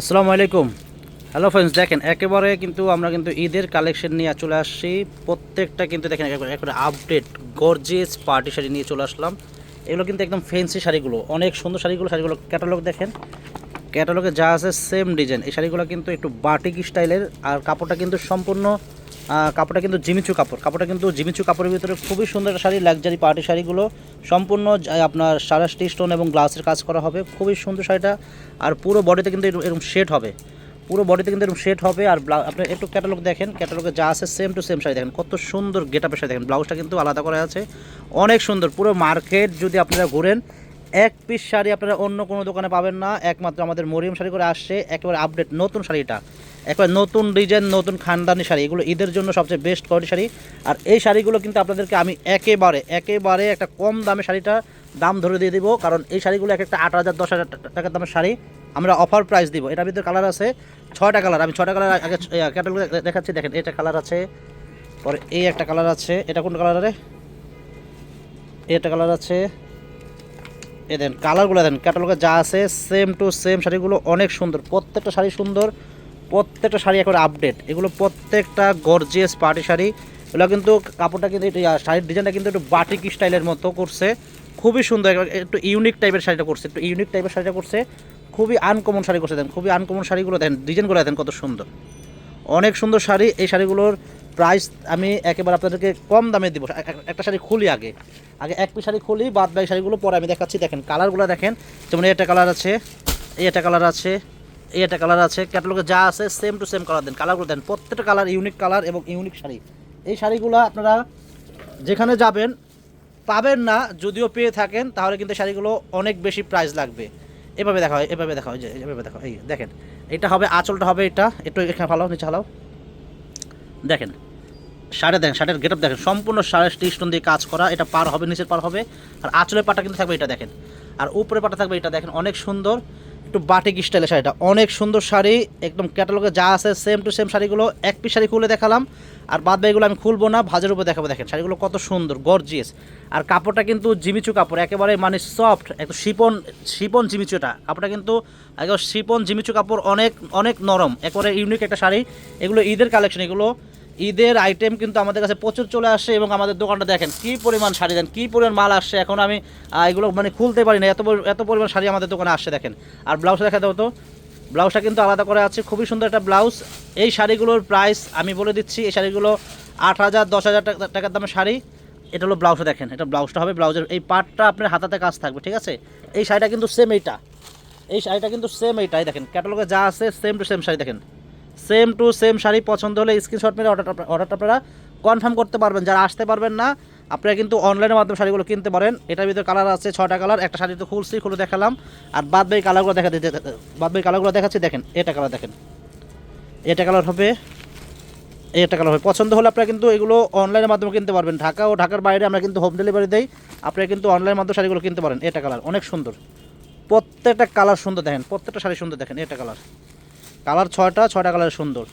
আসসালামু আলাইকুম। Hello friends দেখেন, একেবারে কিন্তু আমরা কিন্তু ঈদের কালেকশন নিয়ে চলে আসছি। প্রত্যেকটা কিন্তু দেখেন, একেবারে আপডেট গর্জিয়াস পার্টি শাড়ি নিয়ে চলে আসলাম। এগুলো কিন্তু একদম ফ্যান্সি শাড়িগুলো, অনেক সুন্দর শাড়িগুলো শাড়িগুলো ক্যাটালগ দেখেন। ক্যাটালগে যা আছে সেম ডিজাইন এই শাড়িগুলো কিন্তু একটু বাটিক স্টাইলের আর কাপড়টা কিন্তু সম্পূর্ণ কাপড়টা কিন্তু জিমিচু কাপড়। কাপড়টা কিন্তু জিমিচু কাপড়ের ভিতরে খুবই সুন্দর শাড়ি লাক্সারি পার্টি শাড়িগুলো। সম্পূর্ণ আপনার সারাস্টি স্টোন এবং গ্লাসের কাজ করা হবে। খুবই সুন্দর শাড়িটা। আর পুরো বডিতে কিন্তু এরকম- শেড হবে। পুরো বডিতে কিন্তু এরকম শেড হবে। আর আপনি একটু ক্যাটালগ দেখেন। ক্যাটালগে যা আছে সেম টু সেম শাড়ি দেখেন। কত সুন্দর গেট আপের শাড়ি দেখেন। ব্লাউজটা কিন্তু আলাদা করা আছে। অনেক সুন্দর। পুরো মার্কেট যদি আপনারা ঘুরেন এক পিস শাড়ি আপনারা অন্য কোনো দোকানে পাবেন না, একমাত্র আমাদের মরিয়ম শাড়ি করে আসছে, একেবারে আপডেট নতুন শাড়িটা। একেবারে নতুন ডিজাইন নতুন খানদানি শাড়ি, এগুলো ঈদের জন্য সবচেয়ে বেস্ট কোয়ালিটি শাড়ি। আর এই শাড়িগুলো কিন্তু আপনাদেরকে আমি একেবারে একেবারে একটা কম দামে শাড়িটা দাম ধরে দিয়ে দিব, কারণ এই শাড়িগুলো এক একটা আট হাজার, দশ হাজার টাকার দামের শাড়ি। আমরা অফার প্রাইস দিব। এটার ভিতরে কালার আছে ছয়টা কালার আমি ছয়টা কালার আগে ক্যাটালগ দেখাচ্ছি। দেখেন, এটা কালার আছে, পরে এই একটা কালার আছে। এটা কোন কালার এটা কালার আছে এ দেন, কালারগুলো দেন ক্যাটালগে যা আছে সেম টু সেম শাড়িগুলো অনেক সুন্দর, প্রত্যেকটা শাড়ি সুন্দর, প্রত্যেকটা শাড়ি একবারে আপডেট এগুলো প্রত্যেকটা গর্জিয়াস পার্টি শাড়ি, এগুলো কিন্তু কাপড়টা কিন্তু শাড়ির ডিজাইনটা কিন্তু একটু বাটিক স্টাইলের মতো করছে, খুবই সুন্দর একটু ইউনিক টাইপের শাড়িটা করছে, একটু ইউনিক টাইপের শাড়িটা করছে, খুবই আনকমন শাড়ি করছে দেন, খুবই আনকমন শাড়িগুলো দেন ডিজাইনগুলো দেন কত সুন্দর, অনেক সুন্দর শাড়ি, এই শাড়িগুলোর প্রাইস আমি একেবারে আপনাদেরকে কম দামে দিব। এক- এক- একটা শাড়ি খুলি আগে। আগে এক পিস শাড়ি খুলি, বাদ বাকি শাড়িগুলো পরে আমি দেখাচ্ছি। দেখেন কালারগুলো দেখেন। যেমন একটা কালার আছে একটা কালার আছে একটা কালার আছে। ক্যাটালগে যা আছে সেম টু সেম কালার দেন। কালারগুলো দেন। প্রত্যেকটা কালার ইউনিক কালার এবং ইউনিক শাড়ি। এই শাড়িগুলো আপনারা যেখানে যাবেন, পাবেন না, যদিও পেয়ে থাকেন, তাহলে কিন্তু শাড়িগুলো অনেক বেশি প্রাইস লাগবে। এভাবে দেখা হয়, এভাবে দেখা হয় যে, এভাবে দেখা এই দেখেন। এটা হবে, আঁচলটা হবে এটা। একটু এখানে ভালো নিচে হালাও দেখেন শাড়ি দেখেন, শাড়ির গেট দেখেন, সম্পূর্ণ শাড়ি স্টোন দিয়ে কাজ করা, এটা পার হবে, নিচের পার হবে, আর আঁচলের পাটা কিন্তু থাকবে এটা দেখেন। আর উপরে পাটা থাকবে এটা দেখেন, অনেক সুন্দর, একটু বাটিক স্টাইলের শাড়িটা, অনেক সুন্দর শাড়ি, একদম ক্যাটালগে যা আছে সেম টু সেম শাড়িগুলো, এক পিস শাড়ি খুলে দেখালাম, আর বাদ বাকিগুলো আমি খুলবো না, ভাজের উপর দেখাবো, দেখেন, শাড়িগুলো কত সুন্দর গর্জিয়াস আর কাপড়টা কিন্তু জিমিচু কাপড়, একেবারে মানে সফট একটু শিপন শিপন জিমিচুটা কাপড়টা কিন্তু একবার শিপন জিমিচু কাপড়, অনেক অনেক নরম, একেবারে ইউনিক একটা শাড়ি। এগুলো ঈদের কালেকশন এগুলো ঈদের আইটেম কিন্তু আমাদের কাছে প্রচুর চলে আসে এবং আমাদের দোকানটা দেখেন কী পরিমাণ শাড়ি দেন, কী পরিমাণ মাল আসছে। এখন আমি এগুলো মানে খুলতে পারি না। এত এত পরিমাণ শাড়ি আমাদের দোকানে আসছে দেখেন। আর ব্লাউজটা দেখা দাও তো। ব্লাউজটা কিন্তু আলাদা করে আছে। খুবই সুন্দর একটা ব্লাউজ এই শাড়িগুলোর প্রাইস আমি বলে দিচ্ছি, এই শাড়িগুলো আট হাজার, দশ হাজার টাকা, টাকার দামের শাড়ি। এটা হলো ব্লাউজটা দেখেন। এটা ব্লাউজটা হবে। ব্লাউজের এই পার্টটা আপনার হাতাতে কাজ থাকবে, ঠিক আছে? এই শাড়িটা কিন্তু সেম এইটা। এই শাড়িটা কিন্তু সেম এইটাই। দেখেন ক্যাটালগে যা আছে সেম টু সেম শাড়ি দেখেন। সেম টু সেম শাড়ি পছন্দ হলে স্ক্রিনশট মেরে অর্ডারটা অর্ডারটা আপনারা কনফার্ম করতে পারবেন। যারা আসতে পারবেন না, আপনারা কিন্তু অনলাইনের মাধ্যমে শাড়িগুলো কিনতে পারেন। এটার ভিতরে কালার আছে ছটা কালার একটা শাড়ি তো খুলছি, খুলে দেখালাম। আর বাদ বাকি কালারগুলো দেখা দিতে বাদ বাকি কালারগুলো দেখাচ্ছি, দেখেন, এটা কালার দেখেন। এটা কালার হবে, এটা কালার হবে। পছন্দ হলে আপনারা কিন্তু এগুলো অনলাইনের মাধ্যমে কিনতে পারবেন। ঢাকা ও ঢাকার বাইরে আমরা কিন্তু হোম ডেলিভারি দেই। আপনারা কিন্তু অনলাইনের মাধ্যমে শাড়িগুলো কিনতে পারেন। এটা কালার অনেক সুন্দর। প্রত্যেকটা কালার সুন্দর, দেখেন, প্রত্যেকটা শাড়ি সুন্দর, দেখেন, এটা কালার কালার ছয়টা ছয়টা কালার সুন্দর।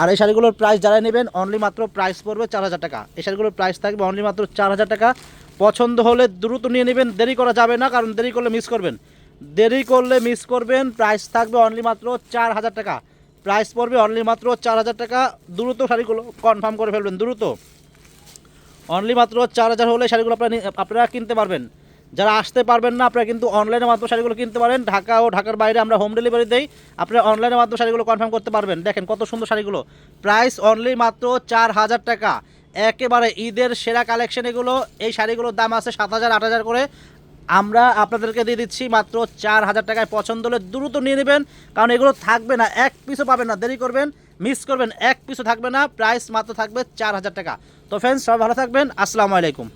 আর এই শাড়িগুলোর প্রাইস যারা নেবেন অনলি মাত্র প্রাইস পড়বে চার হাজার টাকা। এই শাড়িগুলোর প্রাইস থাকবে অনলি মাত্র চার হাজার টাকা। পছন্দ হলে দ্রুত নিয়ে নেবেন, দেরি করা যাবে না, কারণ দেরি করলে মিস করবেন। দেরি করলে মিস করবেন প্রাইস থাকবে অনলি মাত্র চার হাজার টাকা। প্রাইস পড়বে অনলি মাত্র চার হাজার টাকা। দ্রুত শাড়িগুলো কনফার্ম করে ফেলবেন, দ্রুত। অনলি মাত্র চার হাজার হলে শাড়িগুলো আপনারা আপনারা কিনতে পারবেন। যারা আসতে পারবেন না, আপনারা কিন্তু অনলাইনের মাধ্যমে শাড়িগুলো কিনতে পারেন। ঢাকা ও ঢাকার বাইরে আমরা হোম ডেলিভারি দেই। আপনারা অনলাইনের মাধ্যমে শাড়িগুলো কনফার্ম করতে পারবেন। দেখেন কত সুন্দর শাড়িগুলো। প্রাইস অনলি মাত্র চার হাজার টাকা। একেবারে ঈদের সেরা কালেকশন এগুলো। এই শাড়িগুলোর দাম আছে সাত হাজার, আট হাজার করে। আমরা আপনাদেরকে দিয়ে দিচ্ছি মাত্র চার হাজার টাকায়। পছন্দ হলে দ্রুত নিয়ে নেবেন। কারণ এগুলো থাকবে না, এক পিসও পাবেন না। দেরি করবেন মিস করবেন, এক পিসও থাকবে না। প্রাইস মাত্র থাকবে চার হাজার টাকা। তো ফ্রেন্ডস সবাই ভালো থাকবেন। আসসালামু আলাইকুম।